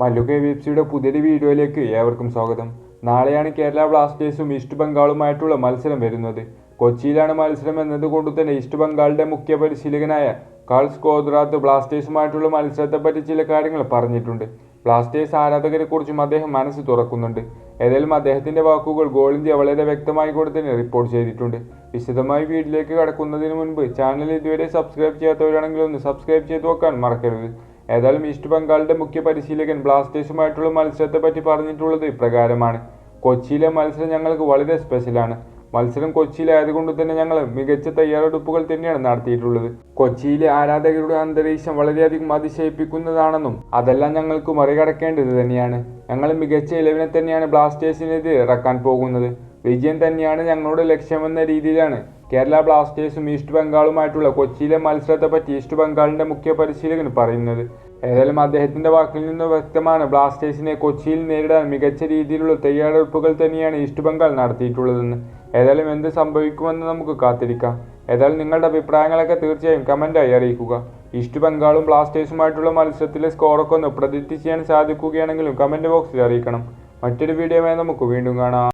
Mallu K V F സിയുടെ പുതിയൊരു വീഡിയോയിലേക്ക് ഏവർക്കും സ്വാഗതം. നാളെയാണ് കേരള ബ്ലാസ്റ്റേഴ്സും ഈസ്റ്റ് ബംഗാളുമായിട്ടുള്ള മത്സരം വരുന്നത്. കൊച്ചിയിലാണ് മത്സരം എന്നതുകൊണ്ട് തന്നെ ഈസ്റ്റ് ബംഗാളിന്റെ മുഖ്യ പരിശീലകനായ കാൾസ് കോദ്രാത്ത് ബ്ലാസ്റ്റേഴ്സുമായിട്ടുള്ള മത്സരത്തെപ്പറ്റി ചില കാര്യങ്ങൾ പറഞ്ഞിട്ടുണ്ട്. ബ്ലാസ്റ്റേഴ്സ് ആരാധകരെ കുറിച്ചും അദ്ദേഹം മനസ്സ് തുറക്കുന്നുണ്ട്. ഏതായാലും അദ്ദേഹത്തിന്റെ വാക്കുകൾ ഗോൾ ഇന്ത്യ വളരെ വ്യക്തമായി കൂടെ തന്നെ റിപ്പോർട്ട് ചെയ്തിട്ടുണ്ട്. വിശദമായി വീട്ടിലേക്ക് കടക്കുന്നതിന് മുൻപ് ചാനൽ ഇതുവരെ സബ്സ്ക്രൈബ് ചെയ്യാത്തവരാണെങ്കിൽ ഒന്ന് സബ്സ്ക്രൈബ് ചെയ്ത് നോക്കാൻ മറക്കരുത്. ഏതായാലും ഈസ്റ്റ് ബംഗാളിന്റെ മുഖ്യ പരിശീലകൻ ബ്ലാസ്റ്റേഴ്സുമായിട്ടുള്ള മത്സരത്തെ പറ്റി പറഞ്ഞിട്ടുള്ളത് ഇപ്രകാരമാണ്. കൊച്ചിയിലെ മത്സരം ഞങ്ങൾക്ക് വളരെ സ്പെഷ്യലാണ് മത്സരം കൊച്ചിയിലായതുകൊണ്ട് തന്നെ ഞങ്ങൾ മികച്ച തയ്യാറെടുപ്പുകൾ തന്നെയാണ് നടത്തിയിട്ടുള്ളത്. കൊച്ചിയിലെ ആരാധകരുടെ അന്തരീക്ഷം വളരെയധികം അതിശയിപ്പിക്കുന്നതാണെന്നും അതെല്ലാം ഞങ്ങൾക്ക് മറികടക്കേണ്ടത് തന്നെയാണ്. ഞങ്ങൾ മികച്ച ഇലവിനെ തന്നെയാണ് ബ്ലാസ്റ്റേഴ്സിനെതിരെ ഇറക്കാൻ പോകുന്നത്. വിജയം തന്നെയാണ് ഞങ്ങളുടെ ലക്ഷ്യമെന്ന രീതിയിലാണ് കേരള ബ്ലാസ്റ്റേഴ്സും ഈസ്റ്റ് ബംഗാളുമായിട്ടുള്ള കൊച്ചിയിലെ മത്സരത്തെ പറ്റി ഈസ്റ്റ് ബംഗാളിന്റെ മുഖ്യ പരിശീലകൻ പറയുന്നത്. ഏതായാലും അദ്ദേഹത്തിന്റെ വാക്കിൽ നിന്ന് വ്യക്തമാണ് ബ്ലാസ്റ്റേഴ്സിനെ കൊച്ചിയിൽ നേരിടാൻ മികച്ച രീതിയിലുള്ള തയ്യാറെടുപ്പുകൾ തന്നെയാണ് ഈസ്റ്റ് ബംഗാൾ നടത്തിയിട്ടുള്ളതെന്ന്. ഏതായാലും എന്ത് സംഭവിക്കുമെന്ന് നമുക്ക് കാത്തിരിക്കാം. ഏതായാലും നിങ്ങളുടെ അഭിപ്രായങ്ങളൊക്കെ തീർച്ചയായും കമന്റായി അറിയിക്കുക. ഈസ്റ്റ് ബംഗാളും ബ്ലാസ്റ്റേഴ്സുമായിട്ടുള്ള മത്സരത്തിലെ സ്കോറൊക്കെ ഒന്ന് പ്രഡിക്റ്റ് ചെയ്യാൻ സാധിക്കുകയാണെങ്കിലും കമന്റ് ബോക്സിൽ അറിയിക്കണം. മറ്റൊരു വീഡിയോയുമായി നമുക്ക് വീണ്ടും കാണാം.